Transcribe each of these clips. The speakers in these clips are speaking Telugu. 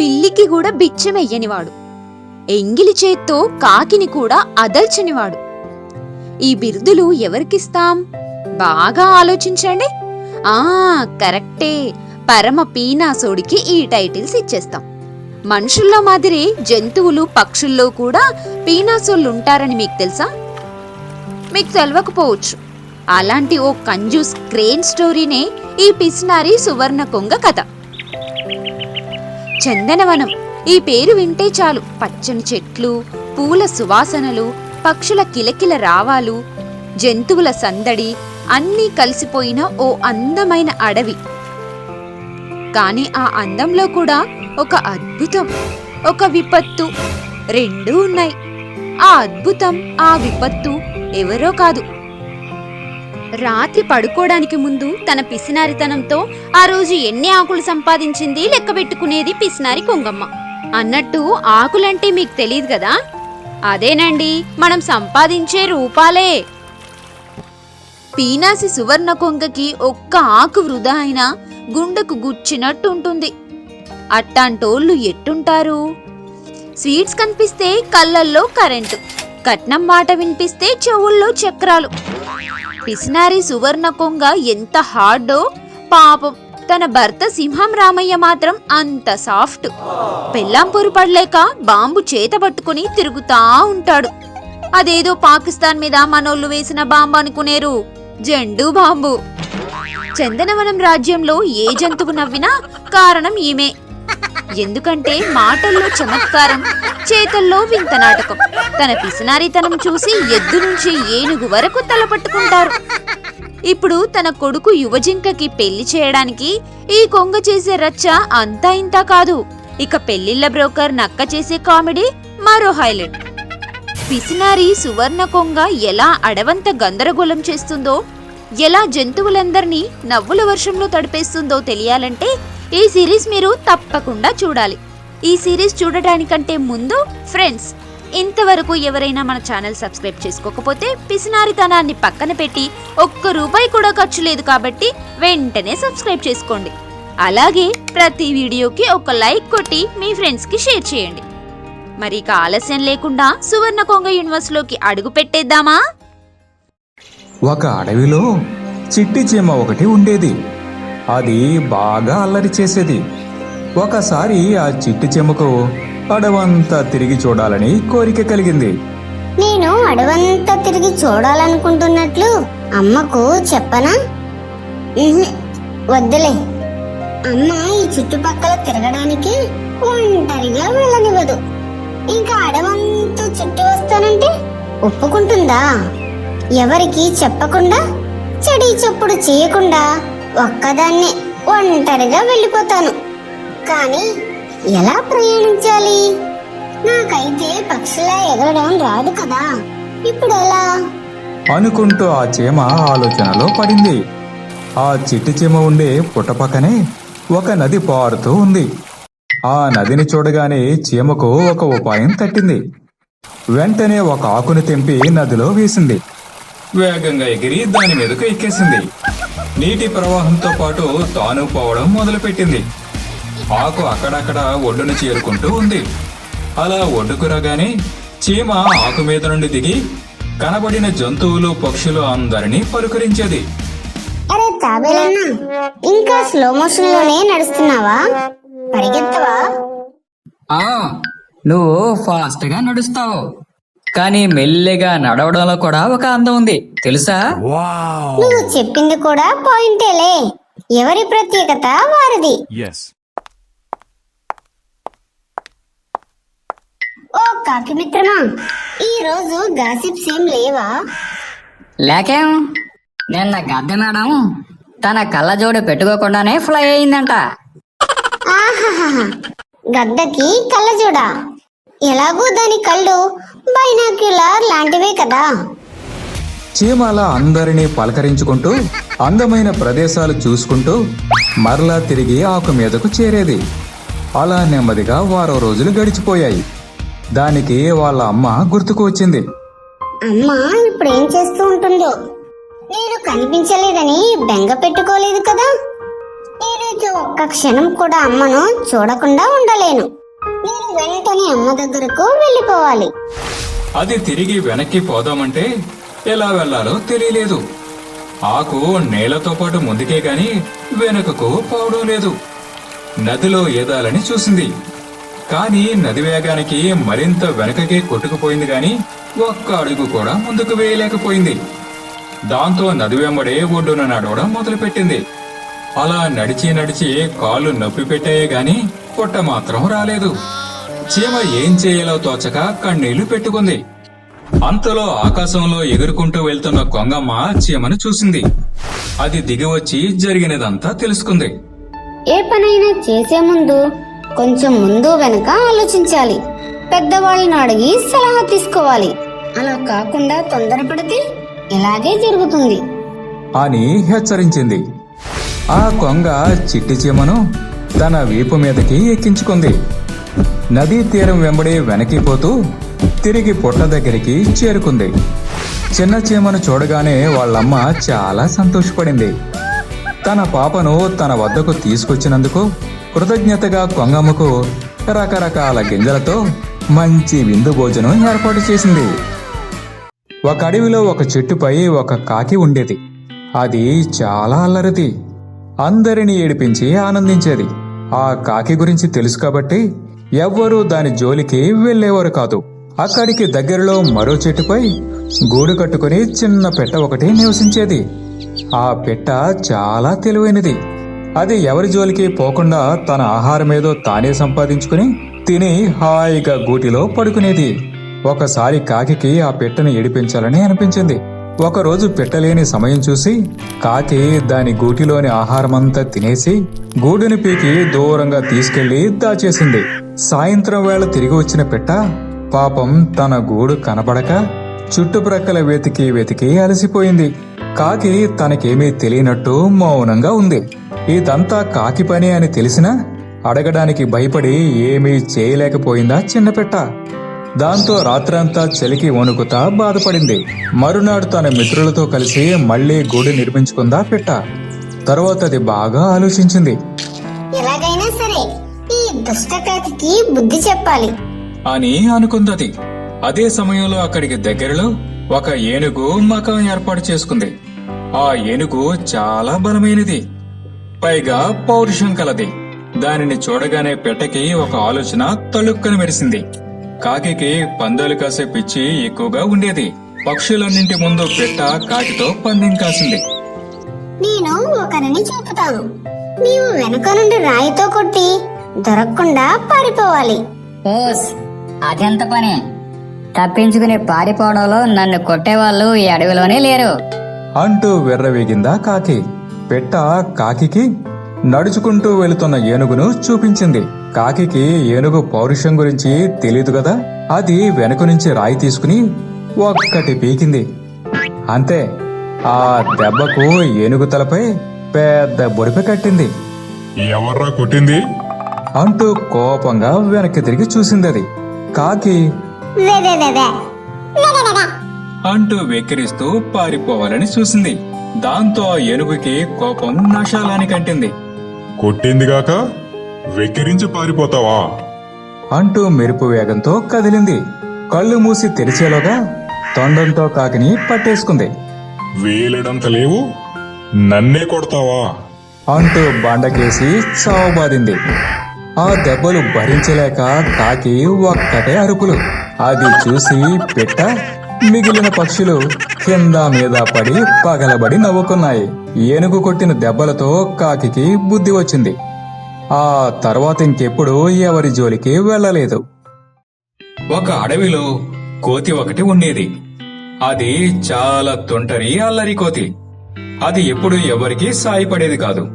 పిల్లికి కూడా బిచ్చమెయ్యనివాడు ఎంగిలి చేత్తో కాకిని కూడా అదల్చనివాడు. ఈ బిరుదులు ఎవరికిస్తాం? బాగా ఆలోచించండి. ఆ కరెక్టే. పరమ పీనాసోడికి ఈ టైటిల్స్ ఇచ్చేస్తాం. మనుషుల్లో మాదిరి జంతువులు పక్షుల్లో కూడా పీనాసోళ్ళు ఉంటారని మీకు తెలుసా? మీకు తెలవకపోవచ్చు. అలాంటి ఓ కంజూస్ క్రేన్ స్టోరీనే ఈ పిస్నారి సువర్ణ కొంగ కథ. చందనవనం. ఈ పేరు వింటే చాలు. పచ్చని చెట్లు పూల సువాసనలు పక్షుల కిలకిల రావాలు జంతువుల సందడి అన్నీ కలిసిపోయిన ఓ అందమైన అడవి. కాని ఆ అందంలో కూడా ఒక అద్భుతం ఒక విపత్తు. రెండూ ఉన్నాయి. ఆ అద్భుతం ఆ విపత్తు ఎవరో కాదు. రాత్రి పడుకోవడానికి ముందు తన పిసినారితనంతో ఆ రోజు ఎన్ని ఆకులు సంపాదించింది లెక్కబెట్టుకునేది పిసినారి కొంగమ్మ. అన్నట్టు ఆకులంటే మీకు తెలియదు కదా? అదేనండి మనం సంపాదించే రూపాలే. పీనాసి సువర్ణ కొంగకి ఒక్క ఆకు వృధా అయినా గుండెకు గుచ్చినట్టు ఉంటుంది అట్టాంటోళ్ళు ఎట్టుంటారు? స్వీట్స్ కనిపిస్తే కళ్ళల్లో కరెంటు కట్నం మాట వినిపిస్తే చెవుల్లో చక్రాలు. పిసినారి సువర్ణ కొంగ ఎంత హార్డో! పాపం తన భర్త సింహం రామయ్య మాత్రం అంత సాఫ్ట్. పెళ్ళాం పొరుపడలేక బాంబు చేత పట్టుకుని తిరుగుతా ఉంటాడు. అదేదో పాకిస్తాన్ మీద మనోళ్ళు వేసిన బాంబు అనుకునేరు. జెండు బాంబు. చందనవనం రాజ్యంలో ఏ జంతువు నవ్వినా కారణం ఈమె. ఎందుకంటే మాటల్లో చమత్కారం చేతల్లో వింత నాటకం. తన పిసినారితనం చూసి ఎద్దు నుంచి ఏనుగు వరకు తలపట్టుకుంటారు. ఇప్పుడు తన కొడుకు యువజింకకి పెళ్ళి చేయడానికి ఈ కొంగ చేసే రచ్చ అంతా ఇంతా కాదు. ఇక పెళ్ళిళ్ళ బ్రోకర్ నక్క చేసే కామెడీ మరో హైలైట్. పిసినారి సువర్ణ కొంగ ఎలా అడవంత గందరగోళం చేస్తుందో ఎలా జంతువులందరినీ నవ్వుల వర్షంలో తడిపేస్తుందో తెలియాలంటే ఈ సిరీస్ మీరు తప్పకుండా చూడాలి. ఈ సిరీస్ చూడటానికంటే ముందు ఫ్రెండ్స్ ఇంతవరకు ఎవరైనా మన ఛానల్ సబ్స్క్రైబ్ చేసుకోకపోతే పిసినారితనాన్ని పక్కన పెట్టి ఒక్క రూపాయి కూడా ఖర్చు లేదు కాబట్టి వెంటనే సబ్స్క్రైబ్ చేసుకోండి. అలాగే ప్రతి వీడియోకి ఒక లైక్ కొట్టి మీ ఫ్రెండ్స్కి షేర్ చేయండి. మరి ఇక ఆలస్యం లేకుండా సువర్ణ కొంగ యూనివర్స్లోకి అడుగు పెట్టేద్దామా? ఒక అడవిలో చిట్టి చీమ ఒకటి ఉండేది. అది బాగా అల్లరి చేసేది. ఒకసారి ఆ చిట్టి చెముకు అడవంతా తిరిగి చూడాలని కోరిక కలిగింది. నేను అడవంతా తిరిగి చూడాలనుకుంటున్నట్లు అమ్మకు చెప్పనా? వద్దులే. అమ్మ ఈ చుట్టుపక్కల తిరగడానికి ఒంటరిగా వెళ్ళనివ్వదు. ఇంకా అడవంతా చుట్టూ వస్తానంటే ఒప్పుకుంటుందా? ఎవరికి చెప్పకుండా చెడి చెప్పుడు చేయకుండా ఒక్కదాన్నే ఒంటరిగా వెళ్ళిపోతాను. కానీ ఎలా ప్రయాణించాలి? నాకైతే పక్షులా ఎగరడం రాదు కదా. ఇప్పుడు ఎలా? అనుకుంటూ ఆ చీమ ఆలోచనలో పడింది. ఆ చిట్టి చీమ ఉండే పుట్టపక్కనే ఒక నది పారుతూ ఉంది. ఆ నదిని చూడగానే చీమకు ఒక ఉపాయం తట్టింది. వెంటనే ఒక ఆకుని తెంపి నదిలో వేసింది. వేగంగా ఎగిరి దాని మీదకు ఎక్కేసింది. నీటి ప్రవాహంతో పాటు తాను పోవడం మొదలుపెట్టింది. ఆకు అక్కడక్కడ ఒడ్డును చేరుకుంటూ ఉంది. అలా ఒడ్డుకు రాగానే చీమ ఆకు మీద నుండి దిగి కనబడిన జంతువులు పక్షులు అందరినీ పలుకరించేది అరే తాబేలన్నా ఇంకా స్లో మోషన్లోనే నడుస్తున్నావా? పరిగెత్తవా? ఆ నువ్వు ఫాస్ట్గా నడుస్తావు. కానీ మెల్లిగా నడవడంలో కూడా ఒక అందం ఉంది. తెలుసా? నువ్వు చెప్పింది కూడా పాయింటేలే ఎవరి ప్రత్యేకత వారిది? Yes. ఓ కాకి మిత్రమా ఈ రోజు గాసిప్స్ ఏం లేవా? లేకేం? నిన్న గద్దె మేడం తన కళ్ళజోడు పెట్టుకోకుండానే ఫ్లై అయిందంట. ఆహాహాహా. గద్దకి కళ్ళజోడ? ఎలాగూ దాని కళ్ళు బైనాక్యులర్ లాంటివే కదా. చీమ అలా అందరినీ పలకరించుకుంటూ అందమైన ప్రదేశాలు చూసుకుంటూ మరలా తిరిగి ఆకు మీదకు చేరేది. అలా నెమ్మదిగా వారం రోజులు గడిచిపోయాయి. దానికి వాళ్ళ అమ్మ గుర్తుకు వచ్చింది. అమ్మ ఇప్పుడు ఏం చేస్తూ ఉంటుందో? నేను కనిపించలేదని బెంగ పెట్టుకోలేదు కదా. నేనైతే ఒక్క క్షణం కూడా అమ్మను చూడకుండా ఉండలేను. వెంటనే అమ్మ దగ్గరకు వెళ్ళిపోవాలి. అది తిరిగి వెనక్కి పోదామంటే ఎలా వెళ్ళాలో తెలియలేదు. ఆకు నేలతో పాటు ముందుకే గాని వెనుకకు పోవడం లేదు. నదిలో ఏదాలని చూసింది. కానీ నది వేగానికి మరింత వెనకకే కొట్టుకుపోయింది గాని ఒక్క అడుగు కూడా ముందుకు వేయలేకపోయింది. దాంతో నది వెంబడే ఒడ్డున నడవడం మొదలుపెట్టింది. అలా నడిచి నడిచి కాళ్ళు నొప్పి పెట్టాయే గాని పొట్ట మాత్రం రాలేదు. చీమ ఏం చేయాలో తోచక కన్నీళ్ళు పెట్టుకుంది. అంతలో ఆకాశంలో ఎగురుకుంటూ వెళ్తున్న కొంగమ్మ చీమను చూసింది. అది దిగివచ్చి జరిగినదంతా తెలుసుకుంది. ఏ పనైనా చేసే ముందు కొంచెం ముందు వెనక ఆలోచించాలి. పెద్దవాళ్ళని అడిగి సలహా తీసుకోవాలి. అలా కాకుండా తొందరపడితే ఇలాగే జరుగుతుంది. అని హెచ్చరించింది. ఆ కొంగ చిట్టి చీమను తన వీపు మీదకి ఎక్కించుకుంది. నదీ తీరం వెంబడి వెనక్కి పోతూ తిరిగి పుట్ట దగ్గరికి చేరుకుంది. చిన్న చీమను చూడగానే వాళ్ళమ్మ చాలా సంతోషపడింది. తన పాపను తన వద్దకు తీసుకొచ్చినందుకు కృతజ్ఞతగా కొంగమ్మకు రకరకాల గింజలతో మంచి విందు భోజనం ఏర్పాటు చేసింది. ఒక అడవిలో ఒక చెట్టుపై ఒక కాకి ఉండేది. అది చాలా అల్లరిది. అందరినీ ఏడిపించి ఆనందించేది. ఆ కాకి గురించి తెలుసు కాబట్టి ఎవ్వరూ దాని జోలికి వెళ్ళేవారు కాదు. అక్కడికి దగ్గరలో మరో చెట్టుపై గూడు కట్టుకుని చిన్న పెట్ట ఒకటి నివసించేది. ఆ పెట్ట చాలా తెలివైనది. అది ఎవరి జోలికి పోకుండా తన ఆహారమేదో తానే సంపాదించుకుని తిని హాయిగా గూటిలో పడుకునేది. ఒకసారి కాకి ఆ పెట్టను ఏడిపించాలని అనిపించింది. ఒకరోజు పెట్టలేని సమయం చూసి కాకి దాని గూటిలోని ఆహారమంతా తినేసి గూడుని పీకి దూరంగా తీసుకెళ్ళి దాచేసింది. సాయంత్రం వేళ తిరిగి వచ్చిన పెట్ట పాపం తన గూడు కనబడక చుట్టుప్రక్కల వెతికి వెతికి అలసిపోయింది. కాకి తనకేమీ తెలియనట్టు మౌనంగా ఉంది. ఇదంతా కాకి పని అని తెలిసినా అడగడానికి భయపడి ఏమీ చేయలేకపోయిందా చిన్నపెట్ట దాంతో రాత్రంతా చలికి వణుకుతా బాధపడింది. మరునాడు తన మిత్రులతో కలిసి మళ్ళీ గూడు నిర్మించుకుందా పెట్ట. తరువాత అది బాగా ఆలోచించింది. ఎలాగైనా సరే ఈ దుష్టకాకి బుద్ధి చెప్పాలి. అని అనుకుందది. అదే సమయంలో అక్కడికి దగ్గరలో ఒక ఏనుగు మకం ఏర్పాటు చేసుకుంది. ఆ ఏనుగు చాలా బలమైనది. పైగా పౌరుషం కలది. దానిని చూడగానే పెట్టకి ఒక ఆలోచన తళుక్కన మెరిసింది. కాకికి పందాలు కాసే పిచ్చి ఎక్కువగా ఉండేది. పక్షులన్నింటి ముందు పెట్ట కాకితో పందెం కాసింది. నేను ఒకరిని చూపుతాను. నీవు వెనుక నుండి రాయితో కొట్టి దొరకకుండా పారిపోవాలి. ఓస్ అదెంత పని? తప్పించుకుని పారిపోవడంలో నన్ను కొట్టేవాళ్ళు ఈ అడవిలోనే లేరు. అంటూ వెర్రవేగిందా కాకి. పెట్ట కాకికి నడుచుకుంటూ వెళుతున్న ఏనుగును చూపించింది. కాకికి ఏనుగు పౌరుషం గురించి తెలీదు కదా? అది వెనుక నుంచి రాయి తీసుకుని ఒక్కటి పీకింది. అంతే ఆ దెబ్బకు ఏనుగు తలపై పెద్ద బొడిప కట్టింది. ఎవర్రా కొట్టింది? అంటూ కోపంగా వెనక్కి తిరిగి చూసింది అది. కాకి. అంటూ వెక్కిరిస్తూ పారిపోవాలని చూసింది. దాంతో ఆ ఏనుగుకి కోపం నశాలానికి అంటింది కొట్టిందిగాక వెక్కిరించి పారిపోతావా? అంటూ మెరుపు వేగంతో కదిలింది. కళ్ళు మూసి తెరిచేలోగా తొండంతో కాకిని పట్టేసుకుంది. వేలెడంత లేవు నన్నే కొడతావా? అంటూ బండకేసి చావబాదింది. ఆ దెబ్బలు భరించలేక కాకి ఒక్కటే అరుపులు. అది చూసి పెట్ట మిగిలిన పక్షులు కింద మీద పడి పగలబడి నవ్వుకున్నాయి. ఏనుగు కొట్టిన దెబ్బలతో కాకికి బుద్ధి వచ్చింది. ఆ తర్వాత ఇంకెప్పుడు ఎవరి జోలికి వెళ్ళలేదు. ఒక అడవిలో కోతి ఒకటి ఉండేది. అది చాలా తుంటరి అల్లరి కోతి. అది ఎప్పుడు ఎవరికి సాయపడేది కాదు.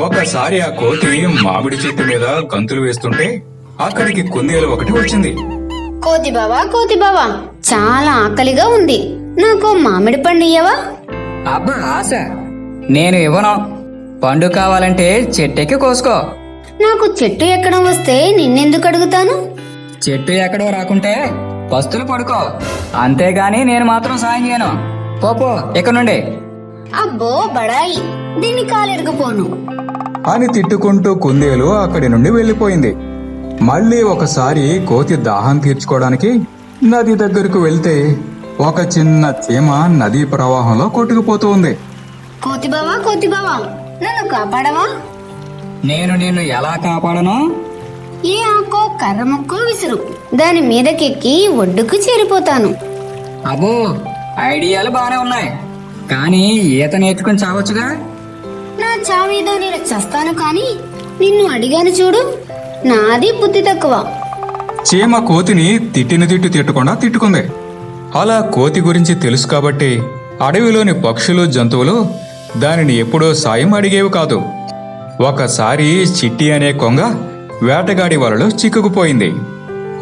ఒకసారి ఆ కోతి మామిడి చెట్టు మీద గంతులు వేస్తుంటే అక్కడికి కుందేలు ఒకటి వచ్చింది. కోతి బావా కోతి బావా చాలా ఆకలిగా ఉంది. నాకు మామిడి పండు ఇయ్యవా? అబ్బా ఆశ. నేను ఇవ్వను. పండు కావాలంటే చెట్టెక్కి కోసుకో. నాకు చెట్టు ఎక్కడం వస్తే నిన్నెందుకు అడుగుతాను? చెట్టు ఎక్కడో రాకుంటే పస్తులు పడుకో. అంతేగాని నేను మాత్రం సాయం చేయను. పోపో ఇక్కడ నుండి? అబ్బో బడాయి. దీన్ని కాలెరగపోను. అని తిట్టుకుంటూ కుందేలు అక్కడి నుండి వెళ్ళిపోయింది. మళ్ళీ ఒకసారి కోతి దాహం తీర్చుకోవడానికి నది దగ్గరకు వెళ్తే ఒక చిన్న చీమ నదీ ప్రవాహంలో కొట్టుకుపోతూ ఉంది. కోతి బావా కోతి బావా. నన్ను కాపాడవా? నేను నిన్ను ఎలా కాపాడను? ఏ ఆకో కర్ర ముక్కో విసురు. దాని మీదకెక్కి ఒడ్డుకు చేరిపోతాను. అబ్బో ఐడియాలు బానే ఉన్నాయి. కానీ ఈత నేర్చుకుని చావచ్చుగా? నా చావేదో నేను చస్తాను కానీ నిన్ను అడిగాను చూడు. నాది బుద్ధి తక్కువ. చీమ కోతిని తిట్టిన తిట్టు తిట్టకుండా తిట్టుకుంది. అలా కోతి గురించి తెలుసు కాబట్టి అడవిలోని పక్షులు జంతువులు దానిని ఎప్పుడో సాయం అడిగేవి కాదు. ఒకసారి చిట్టి అనే కొంగ వేటగాడి వలలో చిక్కుకుపోయింది.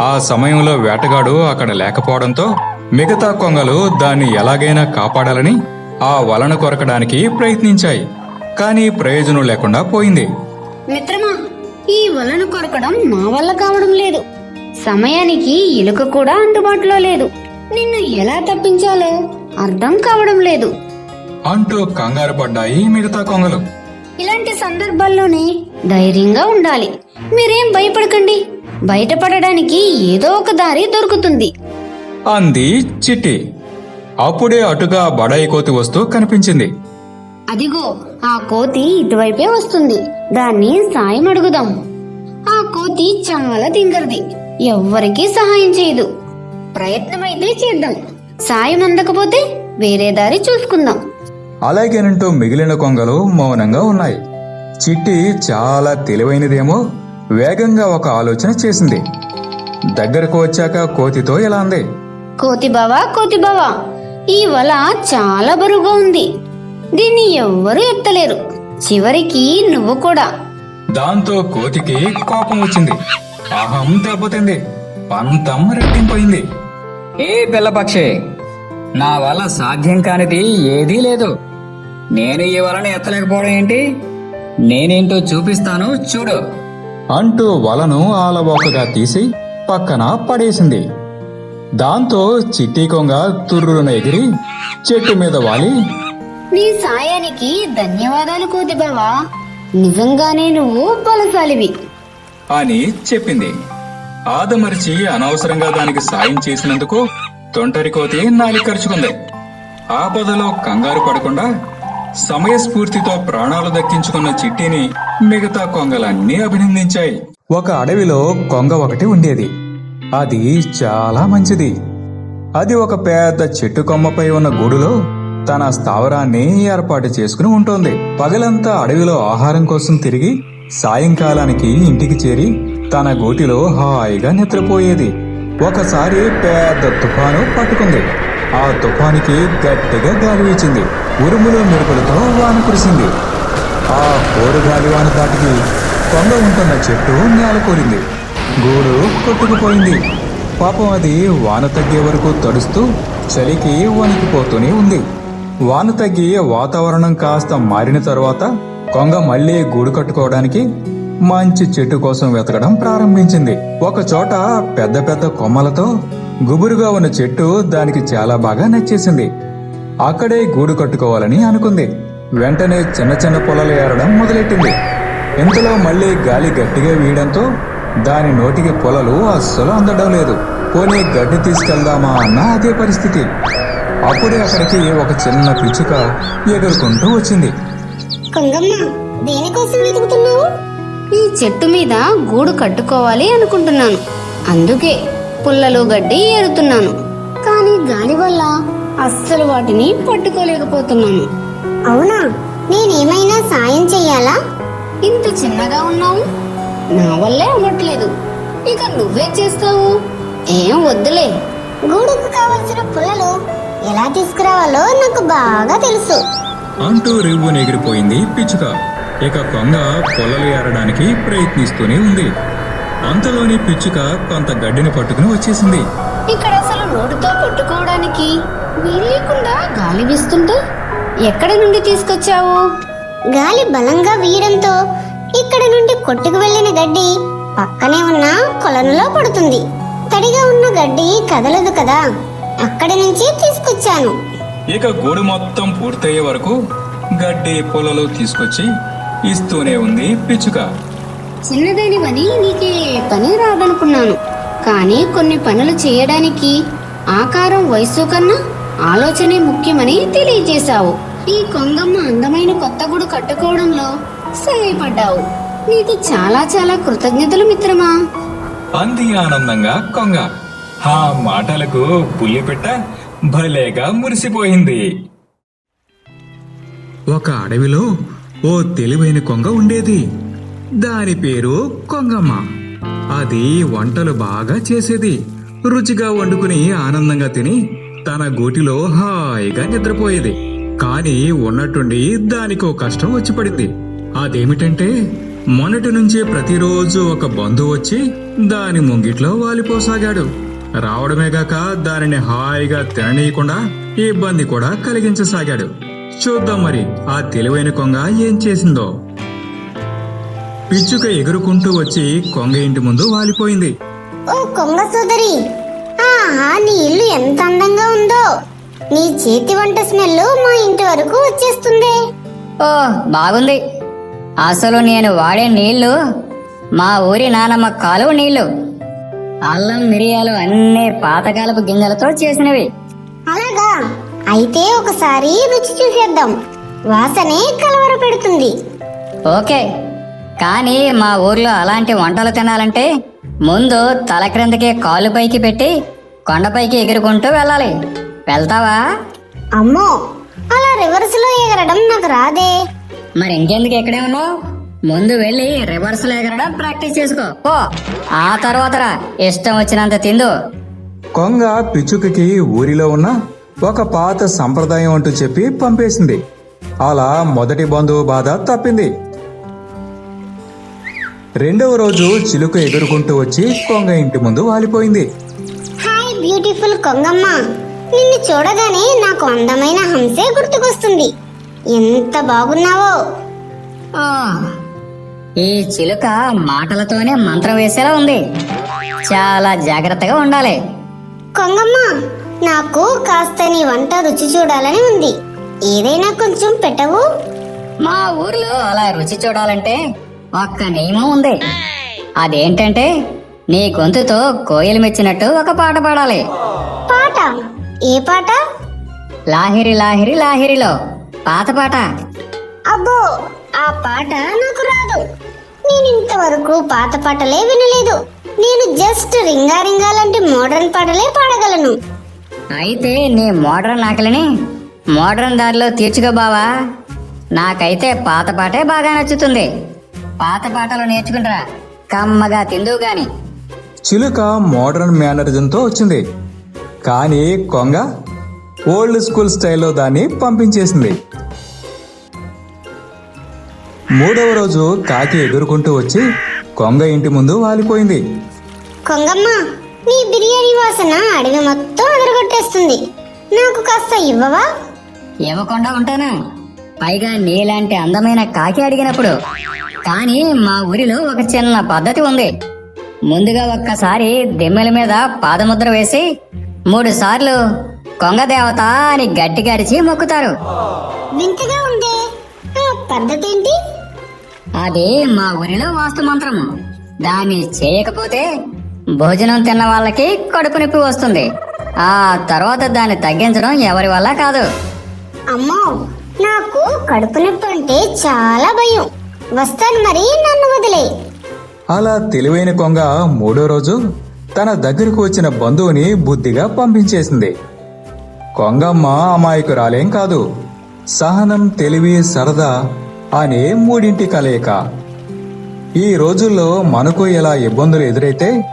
ఆ సమయంలో వేటగాడు అక్కడ లేకపోవడంతో మిగతా కొంగలు దాన్ని ఎలాగైనా కాపాడాలని ఆ వలను కొరకడానికి ప్రయత్నించాయి. కానీ ప్రయోజనం లేకుండా పోయింది. మిత్రమా ఈ వలను కొరకడం నా వల్ల కావడం లేదు. సమయానికి ఎలుక కూడా అందుబాటులో లేదు. నిన్ను ఎలా తప్పించాలో అర్థం కావడం లేదు. అంటూ కంగారు పడ్డాయి మిగతా కొంగలు. ఇలాంటి సందర్భాల్లోనే ధైర్యంగా ఉండాలి. మీరేం భయపడకండి. బయటపడడానికి ఏదో ఒక దారి దొరుకుతుంది. అంది చిట్టి. అప్పుడే అటుగా బడాయి కోతి వస్తూ కనిపించింది. అదిగో ఆ కోతి ఇటువైపే వస్తుంది. దాన్ని సాయం అడుగుదాం. ఆ కోతి చాలా తింగరది. ఎవ్వరికీ సహాయం చేయదు. ప్రయత్నమైతే చేద్దాం. సాయం అందకపోతే వేరే దారి చూసుకుందాం. అలాగేనంటూ మిగిలిన కొంగలు మౌనంగా ఉన్నాయి. చిట్టి చాలా తెలివైనదేమో వేగంగా ఒక ఆలోచన చేసింది. దగ్గరకు వచ్చాక కోతితో ఇలా అంది. కోతి బావా కోతి బావా ఈ వల చాలా బరువుగా ఉంది. దీన్ని ఎవ్వరూ ఎత్తలేరు. చివరికి నువ్వు కూడా. దాంతో కోతికి కోపం వచ్చింది. అహం దెబ్బతింది. పంతం రెట్టింపోయింది ఏ పిల్లపక్షి నా వల్ల సాధ్యం కానిది ఏదీ లేదు. నేను ఈ వలన ఎత్తలేకపోవడం ఏంటి? నేనేంటో చూపిస్తాను చూడు. అంటూ వలను ఆలవోకగా తీసి పక్కన పడేసింది. దాంతో చిట్టి కొంగ తుర్రున ఎగిరి చెట్టు మీద వాలి. నీ సాయానికి ధన్యవాదాలు కోతి బావా. నిజంగానే నువ్వు బలశాలివి. అని చెప్పింది. ఆదమరిచి అనవసరంగా దానికి సాయం చేసినందుకు తొంటరి కోతి నాలి ఖర్చుకుంది ఆపదలో కంగారు పడకుండా సమయస్ఫూర్తితో ప్రాణాలు దక్కించుకున్న చిట్టిని మిగతా కొంగలన్నీ అభినందించాయి. ఒక అడవిలో కొంగ ఒకటి ఉండేది. అది చాలా మంచిది. అది ఒక పెద్ద చెట్టు కొమ్మపై ఉన్న గూడులో తన స్థావరాన్ని ఏర్పాటు చేసుకుని ఉంటుంది. పగలంతా అడవిలో ఆహారం కోసం తిరిగి సాయంకాలానికి ఇంటికి చేరి తన గూటిలో హాయిగా నిద్రపోయేది. ఒకసారి పెద్ద తుఫాను పట్టుకుంది. ఆ తుఫానికి గట్టిగా గాలి వీచింది. ఉరుములు మెరుపులతో వాన కురిసింది. ఆ కోరుగాలి వాన దాటికి కొంగ ఉంటున్న చెట్టు నేలకూరింది గూడు కొట్టుకుపోయింది. పాపం అది వాన తగ్గే వరకు తడుస్తూ చలికి వణికిపోతూనే ఉంది. వాన తగ్గి వాతావరణం కాస్త మారిన తరువాత కొంగ మళ్ళీ గూడు కట్టుకోవడానికి మంచి చెట్టు కోసం వెతకడం ప్రారంభించింది. ఒక చోట పెద్ద పెద్ద కొమ్మలతో గుబురుగా ఉన్న చెట్టు దానికి చాలా బాగా నచ్చేసింది. అక్కడే గూడు కట్టుకోవాలని అనుకుంది. వెంటనే చిన్న చిన్న పొలలు ఏరడం మొదలెట్టింది. ఇంతలో మళ్ళీ గాలి గట్టిగా వీయడంతో దాని నోటికి పొలలు అస్సలు అందడం లేదు. పోనీ గడ్డి తీసుకెళ్దామా అన్న అదే పరిస్థితి. అప్పుడే అక్కడికి ఒక చిన్న పిచ్చుక ఎగురుకుంటూ వచ్చింది. ఈ చెట్టు మీద గూడు కట్టుకోవాలి అనుకుంటున్నాను. అందుకే పుల్లలు గడ్డి ఏరుతున్నాను. కానీ గాలి వల్ల అస్సలు వాటిని పట్టుకోలేకపోతున్నాను అవునా? నేనేమైనా సాయం చెయ్యాలా? ఇంత చిన్నగా ఉన్నావు? నా వల్లే అవ్వట్లేదు ఇక నువ్వేం చేస్తావు. ఏం వద్దులే. గూడుకు కావలసిన పుల్లలు ఎలా తీసుకురావాలో నాకు బాగా తెలుసు. అంటూ రివ్వు ఎగిరిపోయింది పిచ్చుక. ఇక కొంగ పొలలు ఏరడానికి ప్రయత్నిస్తూనే ఉంది. అంతలోని పిచ్చుక కొంత గడ్డిని పట్టుకుని వచ్చేసింది. ఇక్కడ రోడ్డుతో కొట్టుకోవడానికి వీలేకుండా గాలి వీస్తుంటే ఎక్కడి నుండి తీసుకొచ్చావు? గాలి బలంగా వీయడంతో ఇక్కడ నుండి కొట్టుకు వెళ్ళిన గడ్డి పక్కనే ఉన్న కొలనులో పడుతుంది. తడిగా ఉన్న గడ్డి కదలదు కదా అక్కడి నుంచి తీసుకొచ్చాను. ఇక గూడు మొత్తం పూర్తయ్యే వరకు గడ్డి పొలలు తీసుకొచ్చి ఇస్తూనే ఉంది పిచ్చుక. చిన్నదానివని నీకే పని రాదనుకున్నాను. కానీ కొన్ని పనులు చేయడానికి ఆకారం వయస్సు కన్నా ఆలోచనే ముఖ్యమని తెలియజేశావు. ఈ కొంగమ్మ అందమైన కొత్త గుడు కట్టుకోవడంలో సహాయపడ్డావు. నీకు చాలా చాలా కృతజ్ఞతలు మిత్రమా? అంది ఆనందంగా కొంగ. ఆ మాటలకు పుల్లిపిట్ట భలేగా మురిసిపోయింది. ఒక అడవిలో ఓ తెలివైన కొంగ ఉండేది. దాని పేరు కొంగమ్మ. అది వంటలు బాగా చేసేది. రుచిగా వండుకుని ఆనందంగా తిని తన గూటిలో హాయిగా నిద్రపోయేది. కానీ ఉన్నట్టుండి దానికో కష్టం వచ్చి పడింది. అదేమిటంటే మొన్నటి నుంచి ప్రతిరోజు ఒక బంధువు వచ్చి దాని ముంగిట్లో వాలిపోసాగాడు. రావడమే గాక దానిని హాయిగా తిననీయకుండా ఇబ్బంది కూడా కలిగించసాగాడు. చూద్దాం మరి ఆ తెలివైన కొంగ ఏం చేసిందో. పిచ్చుక ఎగురుకుంటూ వచ్చి కొంగ ఇంటి ముందు వాలిపోయింది. ఓ కొంగ సోదరి ఆహా నీ ఇల్లు ఎంత అందంగా ఉందో. నీ చేతి వంట స్మెల్ మా ఇంటి వరకు వచ్చేస్తుంది. ఓ బాగుంది. అసలు నేను వాడే నీళ్ళు మా ఊరి నానమ్మ కాలువ నీళ్ళు అల్లం మిరియాలు అన్నీ పాతకాలపు గింజలతో చేసినవి. అలాగా? అయితే ఒకసారి రుచి చూసేద్దాం. వాసనే కలవర పెడుతుంది. ఓకే. కానీ మా ఊర్లో అలాంటి వంటలు తినాలంటే ముందు తల క్రిందకి కాలు పైకి పెట్టి కొండపైకి ఎగురుకుంటూ వెళ్ళాలి. వెళ్తావా? అమ్మో అలా రివర్స్లో ఎగరడం నాకు రాదే. మరి ఇంకెందుకు ఇక్కడే ఉన్నావు? ముందు వెళ్ళి రివర్స్లో ఎగరడం ప్రాక్టీస్ చేసుకో. పో. ఆ తర్వాత రా. ఇష్టం వచ్చినంత తిందు. కొంగ పిచ్చుకకి ఊరిలో ఉన్న ఒక పాత సంప్రదాయం అంటూ చెప్పి పంపేసింది. అలా మొదటి బంధువు బాధ తప్పింది. రెండవ రోజు చిలుక ఎగురుకుంటూ వచ్చి కొంగ ఇంటి ముందు వాలిపోయింది. హాయ్ బ్యూటిఫుల్ కొంగమ్మ. నిన్ను చూడగానే నాకు అందమైన హంసే గుర్తుకొస్తుంది. ఎంత బాగున్నావో. ఆ, ఈ చిలుక మాటలతోనే మంత్రం వేసేలా ఉంది. చాలా జాగ్రత్తగా ఉండాలి. కొంగమ్మ నాకు కాస్త నీ వంట రుచి చూడాలని ఉంది. ఏదైనా కొంచెం పెట్టవు. మా ఊర్లో అలా రుచి చూడాలంటే ఒక్క నియమం ఉంది. అదేంటంటే నీ గొంతుతో కోయిలు మెచ్చినట్టు ఒక పాట పాడాలి. పాట? ఏ పాట? లాహిరి లాహిరి లాహిరిలో. పాత పాట. అబ్బో ఆ పాట నాకు రాదు. నేను ఇంతవరకు పాత పాటలే వినలేదు. నేను జస్ట్ రింగా రింగా లాంటి మోడర్న్ పాటలే పాడగలను. అయితే నీ మోడ్రన్ ఆకలిని మోడ్రన్ దారిలో తీర్చుకో బావా. నాకైతే పాత పాటే బాగా నచ్చుతుంది. పాత పాటలు నేర్చుకుంటారా? కమ్మగా తిందువు గాని. చిలుక మోడర్న్ మేనరిజంతో వచ్చింది. కానీ కొంగ ఓల్డ్ స్కూల్ స్టైల్లో దాన్ని పంపించేసింది. మూడవ రోజు కాకి ఎగురుకుంటూ వచ్చి కొంగ ఇంటి ముందు వాలిపోయింది. కొంగమ్మ నీ బిర్యానీ వాసన అడవి మొత్తం అదరగొట్టేస్తుంది. నాకు కాస్త ఇవ్వవా? ఇవ్వకుండా ఉంటానా. పైగా నీలాంటి అందమైన కాకి అడిగినప్పుడు కానీ మా ఊరిలో ఒక చిన్న పద్ధతి ఉంది. ముందుగా ఒక్కసారి దెమ్మెల మీద పాదముద్ర వేసి మూడు సార్లు కొంగ దేవత అని గట్టిగా అరిచి మొక్కుతారు. వింతగా ఉందే. ఆ పద్ధతి ఏంటి అది మా ఊరిలో వాస్తు మంత్రము దాన్ని చేయకపోతే భోజనం తిన్న వాళ్ళకి కడుపు నొప్పి వస్తుంది. ఆ తర్వాత దాన్ని తగ్గించడం ఎవరి వల్ల కాదు. అమ్మో నాకు కడుపు నొప్పి అంటే చాలా భయం. వస్తాను మరి నన్ను వదిలే. అలా తెలివైన కొంగ మూడో రోజు తన దగ్గరకు వచ్చిన బంధువుని బుద్ధిగా పంపించేసింది. కొంగమ్మ అమాయకురాలేం కాదు సహనం తెలివి సరదా అనే మూడింటి కలయిక. ఈ రోజుల్లో మనకు ఇలా ఇబ్బందులు ఎదురైతే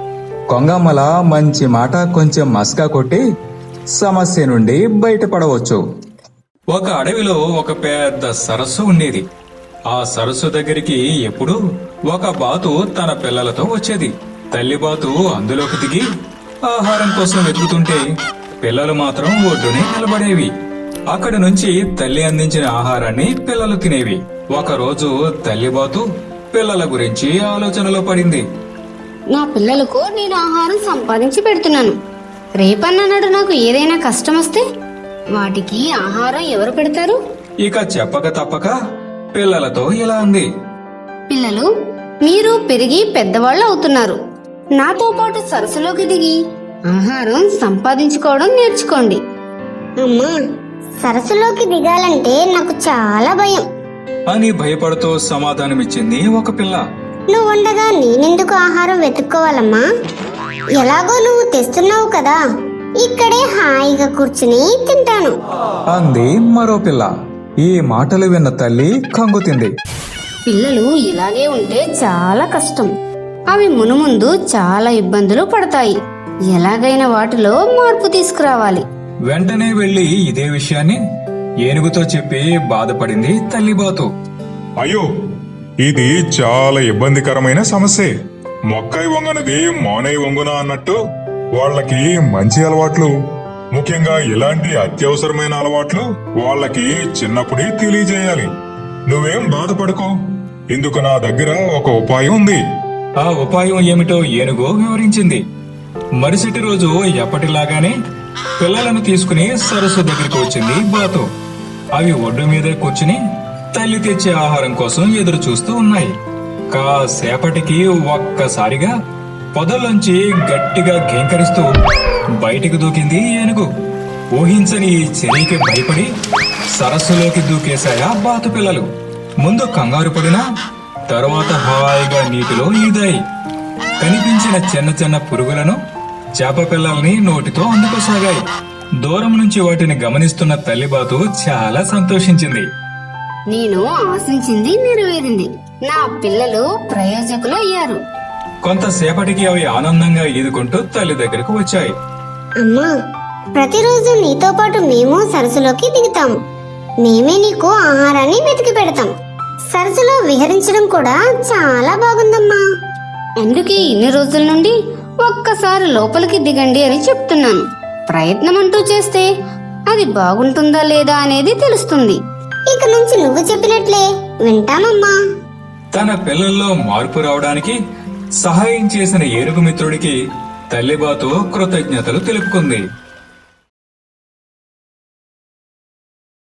కొంగమ్మల మంచి మాట కొంచెం మస్కా కొట్టి సమస్య నుండి బయటపడవచ్చు. ఒక అడవిలో ఒక పెద్ద సరస్సు ఉండేది. ఆ సరస్సు దగ్గరికి ఎప్పుడు ఒక బాతు తన పిల్లలతో వచ్చేది. తల్లి బాతు అందులోకి దిగి ఆహారం కోసం వెతుకుతుంటే పిల్లలు మాత్రం ఒడ్డునే నిలబడేవి. అక్కడి నుంచి తల్లి అందించిన ఆహారాన్ని పిల్లలు తినేవి. ఒక రోజు తల్లి బాతు పిల్లల గురించి ఆలోచనలో పడింది. నా పిల్లలకు నేను ఆహారం సంపాదించి పెడుతున్నాను. రేపన్ననాడు నాకు ఏదైనా కష్టం వస్తే వాటికి ఆహారం ఎవరు పెడతారు? ఇక చెప్పక తప్పక పిల్లలతో ఇలా అంది. పిల్లలు మీరు పెరిగి పెద్దవాళ్ళు అవుతున్నారు. నాతో పాటు సరస్సులోకి దిగి ఆహారం సంపాదించుకోవడం నేర్చుకోండి. అమ్మా సరస్సులోకి దిగాలంటే నాకు చాలా భయం. అని భయపడుతూ సమాధానమిచ్చింది ఒక పిల్ల. నువ్వు ఉండగా నేనెందుకు ఆహారం వెతుక్కోవాలమ్మా? ఎలాగో నువ్వు తెస్తున్నావు కదా ఇక్కడే హాయిగా కూర్చుని తింటాను. అంది మరో పిల్ల. ఈ మాటలు విన్న తల్లి కంగుతింది పిల్లలు ఇలాగే ఉంటే చాలా కష్టం. అవి మునుముందు చాలా ఇబ్బందులు పడతాయి. ఎలాగైనా వాటిలో మార్పు తీసుకురావాలి. వెంటనే వెళ్ళి ఇదే విషయాన్ని ఏనుగుతో చెప్పి బాధపడింది తల్లిబాతు. అయ్యో ఇది చాలా ఇబ్బందికరమైన సమస్యే. మొక్కై వంగనది మోనై వంగున అన్నట్టు వాళ్ళకి మంచి అలవాట్లు. ముఖ్యంగా ఇలాంటి అత్యవసరమైన అలవాట్లు వాళ్ళకి చిన్నప్పుడే తెలియజేయాలి. నువ్వేం బాధపడుకో. ఇందుకు నా దగ్గర ఒక ఉపాయం ఉంది. ఆ ఉపాయం ఏమిటో ఏనుగో వివరించింది. మరుసటి రోజు ఎప్పటిలాగానే పిల్లలను తీసుకుని సరస్సు దగ్గరికి వచ్చింది బాతు. అవి ఒడ్డు మీదే కూర్చుని తల్లి తెచ్చే ఆహారం కోసం ఎదురు చూస్తూ ఉన్నాయి. కాసేపటికి ఒక్కసారిగా పొదల్లోంచి గట్టిగా ఘీంకరిస్తూ బయటికి దూకింది ఏనుగు. ఊహించని ఈ చర్యకి భయపడి సరస్సులోకి దూకేశాయా బాతు పిల్లలు. ముందు కంగారు పడినా తరువాత హాయిగా నీటిలో ఈదాయి. కనిపించిన చిన్న చిన్న పురుగులను చేప పిల్లల్ని నోటితో అందుకోసాగాయి. దూరం నుంచి వాటిని గమనిస్తున్న తల్లిబాతు చాలా సంతోషించింది. నేను ఆశించింది నెరవేరింది. నా పిల్లలు ప్రయోజకులు అయ్యారు. కొంతసేపటికి అవి ఆనందంగా ఈదుకుంటూ తల్లి దగ్గరకు వచ్చాయి. అమ్మా ప్రతిరోజు నీతో పాటు మేము సరస్సులోకి దిగుతాము మేమే నీకు ఆహారాన్ని వెతికి పెడతాం. సరస్సులో విహరించడం కూడా చాలా బాగుందమ్మా. అందుకే ఇన్ని రోజుల నుండి ఒక్కసారి లోపలికి దిగండి అని చెప్తున్నాను. ప్రయత్నం అంటూ చేస్తే అది బాగుంటుందా లేదా అనేది తెలుస్తుంది. ఇక నుంచి నువ్వు చెప్పినట్లే వింటామమ్మా. తన పిల్లల్లో మార్పు రావడానికి సహాయం చేసిన ఏనుగు మిత్రుడికి తల్లిబాతు కృతజ్ఞతలు తెలుపుకుంది.